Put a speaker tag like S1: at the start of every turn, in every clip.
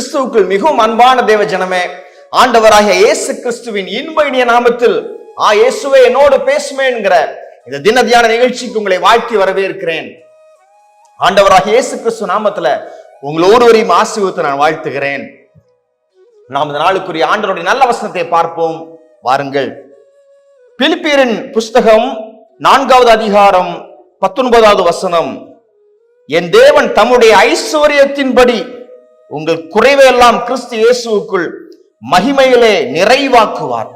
S1: கிறிஸ்துவுக்குள் மிகவும் அன்பான தேவ ஜனமே ஆண்டவராகிய இயேசு கிறிஸ்துவின் இன்ப இனிய நாமத்தில் ஆ இயேசுவே என்னோடு பேசுமே என்கிற இந்த தின தியான நிகழ்ச்சிக்கு உங்களை வாழ்த்தி வரவேற்கிறேன் ஆண்டவராக இயேசு கிறிஸ்து நாமத்துல உங்கள் ஒருவரையும் ஆசீர்வத்தை நான் வாழ்த்துகிறேன் நாம் இந்த நாளுக்குரிய ஆண்டனுடைய நல்ல வசனத்தை பார்ப்போம் வாருங்கள் பிலிப்பியரின் புஸ்தகம் நான்காவது அதிகாரம் பத்தொன்பதாவது வசனம் என் தேவன் தம்முடைய ஐஸ்வர்யத்தின்படி உங்கள் குறைவை எல்லாம் கிறிஸ்து இயேசுக்குள் மகிமையிலே நிறைவாக்குவார்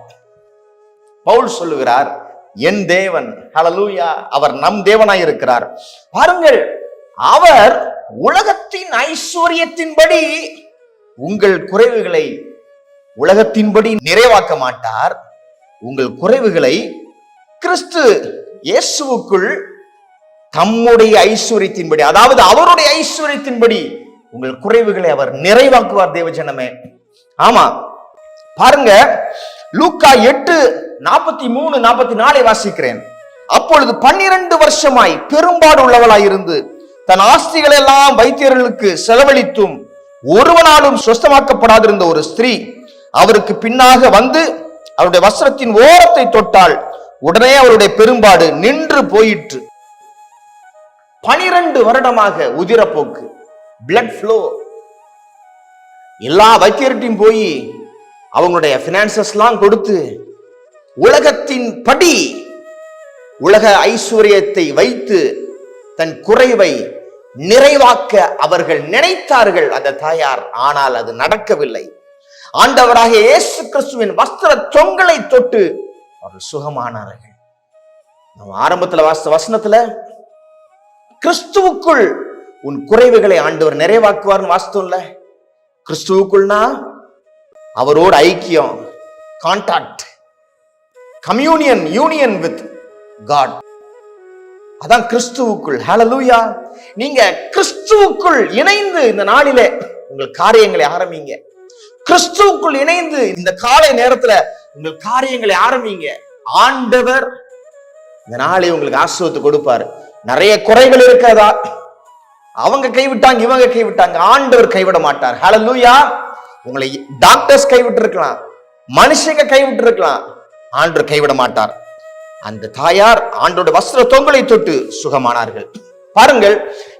S1: பவுல் சொல்லுகிறார் என் தேவன் ஹலலூயா அவர் நம் தேவனாய் இருக்கிறார் பாருங்கள் அவர் உலகத்தின் ஐஸ்வர்யத்தின்படி உங்கள் குறைவுகளை உலகத்தின்படி நிறைவாக்க மாட்டார் உங்கள் குறைவுகளை கிறிஸ்து இயேசுவுக்குள் தம்முடைய ஐஸ்வர்யத்தின்படி அதாவது அவருடைய ஐஸ்வர்யத்தின்படி உங்கள் குறைவுகளை அவர் நிறைவாக்குவார் ஜனமே ஆமா பாருங்க லூக்கா எட்டு நாற்பத்தி மூணு நாற்பத்தி நாலை வாசிக்கிறேன் அப்பொழுது பன்னிரண்டு வருஷமாய் பெரும்பாடு உள்ளவளாய் இருந்து தன் ஆஸ்திகள் எல்லாம் வைத்தியர்களுக்கு செலவழித்தும் ஒருவனாலும் சொஸ்தமாக்கப்படாதிருந்த ஒரு ஸ்திரீ அவருக்கு பின்னாக வந்து அவருடைய வஸ்திரத்தின் ஓரத்தை தொட்டால் உடனே அவருடைய பெரும்பாடு நின்று போயிற்று பனிரெண்டு வருடமாக உதிரப்போக்கு பிளட் ஃப்ளோ எல்லா வைத்தியர்கிட்டையும் போய் அவங்களுடைய பினான்சஸ்லாம் கொடுத்து உலகத்தின் படி உலக ஐஸ்வர்யத்தை வைத்து தன் குறைவை நிறைவாக்க அவர்கள் நினைத்தார்கள் அந்த தாயார் ஆனால் அது நடக்கவில்லை ஆண்டவராக இயேசு கிறிஸ்துவின் வஸ்திர தொங்கலை தொட்டு அவர்கள் சுகமானார்கள் நம்ம ஆரம்பத்தில் வாச வசனத்துல கிறிஸ்துவுக்குள் உன் குறைவுகளை ஆண்டவர் நிறைவாக்குவார்னு வாஸ்தவம்ல கிறிஸ்துவுக்குள்னா அவரோட ஐக்கியம் contact communion union with God அதான் கிறிஸ்துவுக்குள் ஹலலூயா நீங்க கிறிஸ்துவுக்குள் இணைந்து இந்த நாளிலே உங்கள் காரியங்களை ஆரம்பிங்க கிறிஸ்துவுக்குள் இணைந்து இந்த காலை நேரத்துல உங்கள் காரியங்களை ஆரம்பிங்க ஆண்டவர் இந்த நாளை உங்களுக்கு ஆசிரியத்து கொடுப்பாரு நிறைய குறைகள் இருக்காதா அவங்க கைவிட்டாங்க இவங்க கைவிட்டாங்க ஆண்டவர் கைவிட மாட்டார் ஹலோ லூயா உங்களை டாக்டர்ஸ் கைவிட்டு இருக்கலாம் மனுஷங்க கைவிட்டு இருக்கலாம் ஆண்டவர் கைவிட மாட்டார் அந்த தாயார் ஆண்டோட வஸ்திர தொங்கலை தொட்டு சுகமானார்கள் பாருங்கள்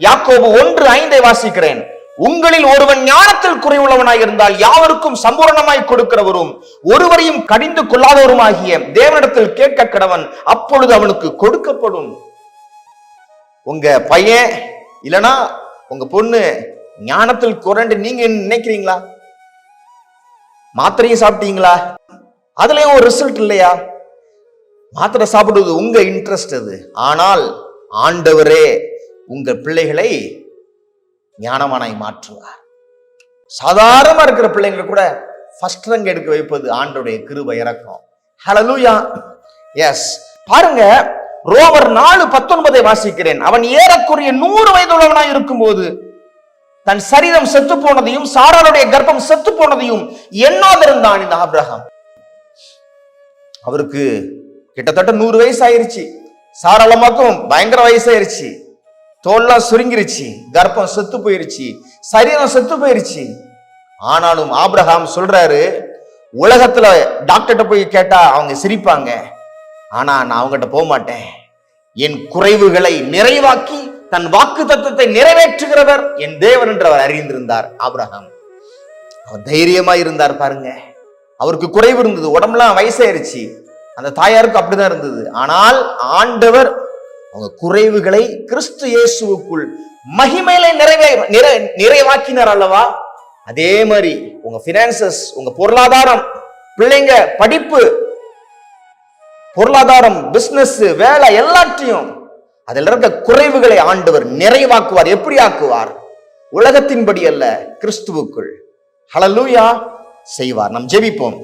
S1: யாக்கோபு ஒன்று ஐந்தை வாசிக்கிறேன் உங்களில் ஒருவன் ஞானத்தில் குறைவுள்ளவனாய் இருந்தால் யாவருக்கும் சம்பூரணமாய் கொடுக்கிறவரும் ஒருவரையும் கடிந்து கொள்ளாதவருமாகிய தேவனிடத்தில் கேட்க கடவன் அப்பொழுது அவனுக்கு கொடுக்கப்படும் உங்க பையன் இல்லனா உங்க பொண்ணு ஞானத்தில் குரண்டு நீங்க நினைக்கிறீங்களா மாத்திரையும் சாப்பிட்டீங்களா அதுலயும் ஒரு ரிசல்ட் இல்லையா மாத்திரை சாப்பிடுவது உங்க இன்ட்ரெஸ்ட் அது ஆனால் ஆண்டவரே உங்க பிள்ளைகளை ஞானமானாய் மாற்றுவார் சாதாரணமா இருக்கிற பிள்ளைங்களை கூட ஃபர்ஸ்ட் ரங்க் எடுக்க வைப்பது ஆண்டோடைய கிருப இறக்கம் ஹலலூயா எஸ் பாருங்க ரோவர் நாலு பத்தொன்பதை வாசிக்கிறேன் அவன் ஏறக்குறைய நூறு வயதுள்ளவனாய் இருக்கும்போது தன் சரீரம் செத்து போனதையும் சாராளுடைய கர்ப்பம் செத்து போனதையும் எண்ணாதிருந்தான் இந்த ஆப்ரஹாம் அவருக்கு கிட்டத்தட்ட நூறு வயசு ஆயிருச்சு சாராளமாக்கும் பயங்கர வயசாயிருச்சு தோல்லாம் சுருங்கிருச்சு கர்ப்பம் செத்து போயிருச்சு சரீரம் செத்து போயிருச்சு ஆனாலும் ஆப்ரஹாம் சொல்றாரு உலகத்துல டாக்டர்கிட்ட போய் கேட்டா அவங்க சிரிப்பாங்க ஆனால் நான் அவங்ககிட்ட போக மாட்டேன் என் குறைவுகளை நிறைவாக்கி தன் வாக்கு தத்துவத்தை நிறைவேற்றுகிறவர் என் தேவன் என்று அவர் அறிந்திருந்தார் ஆபிரகாம் அவர் தைரியமா இருந்தார் பாருங்க அவருக்கு குறைவு இருந்தது உடம்புலாம் வயசாயிருச்சு அந்த தாயாருக்கு அப்படிதான் இருந்தது ஆனால் ஆண்டவர் அவங்க குறைவுகளை கிறிஸ்து இயேசுவுக்குள் மகிமையில நிறைவே நிறை நிறைவாக்கினார் அல்லவா அதே மாதிரி உங்க பினான்சஸ் உங்க பொருளாதாரம் பிள்ளைங்க படிப்பு பொருளாதாரம் பிஸ்னஸ் வேலை எல்லாற்றையும் அதில் இருக்க குறைவுகளை ஆண்டவர் நிறைவாக்குவார் எப்படி ஆக்குவார் உலகத்தின்படி அல்ல கிறிஸ்துவுக்குள் ஹலலூயா செய்வார் நாம் ஜெபிப்போம்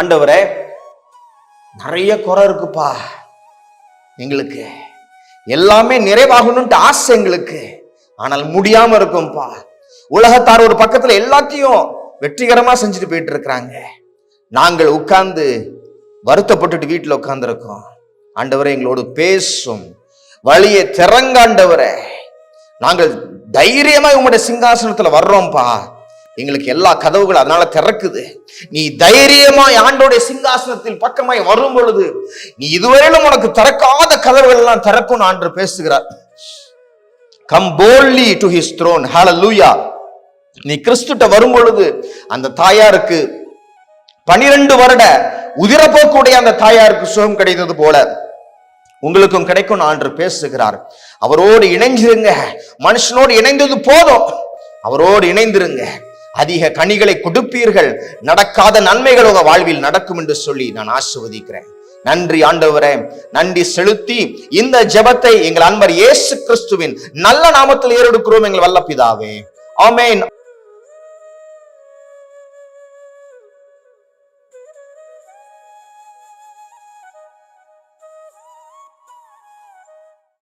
S1: ஆண்டவரே நிறைய குறை இருக்குப்பா எங்களுக்கு எல்லாமே நிறைவாகணும்ட்டு ஆசை எங்களுக்கு ஆனால் முடியாம இருக்கும்பா உலகத்தார் ஒரு பக்கத்துல எல்லாத்தையும் வெற்றிகரமா செஞ்சுட்டு போயிட்டு இருக்கிறாங்க நாங்கள் உட்கார்ந்து வருத்தப்பட்டுட்டு வீட்டில் உட்காந்துருக்கோம் ஆண்டவரை எங்களோடு பேசும் வழியை திறங்காண்டவரே நாங்கள் தைரியமாக உங்களுடைய சிங்காசனத்தில் வர்றோம்ப்பா எங்களுக்கு எல்லா கதவுகளும் அதனால திறக்குது நீ தைரியமாய் ஆண்டோடைய சிங்காசனத்தில் பக்கமாய் வரும் பொழுது நீ இதுவரையிலும் உனக்கு திறக்காத கதவுகள் எல்லாம் திறக்கும் ஆண்டு பேசுகிறார் come boldly to his throne hallelujah நீ கிறிஸ்துட்ட வரும் பொழுது அந்த தாயாருக்கு பனிரெண்டு வருட உதிரப்போக்குடைய அந்த தாயாருக்கு சுகம் கிடைத்தது போல உங்களுக்கும் கிடைக்கும் ஆண்டு பேசுகிறார் அவரோடு இணைஞ்சிருங்க மனுஷனோடு இணைந்தது போதும் அவரோடு இணைந்திருங்க அதிக கனிகளை கொடுப்பீர்கள் நடக்காத நன்மைகள் உங்க வாழ்வில் நடக்கும் என்று சொல்லி நான் ஆசிர்வதிக்கிறேன் நன்றி ஆண்டவரே நன்றி செலுத்தி இந்த ஜெபத்தை எங்கள் அன்பர் இயேசு கிறிஸ்துவின் நல்ல நாமத்தில் ஏறெடுக்கிறோம் எங்கள் வல்லப்பிதாவே ஆமேன்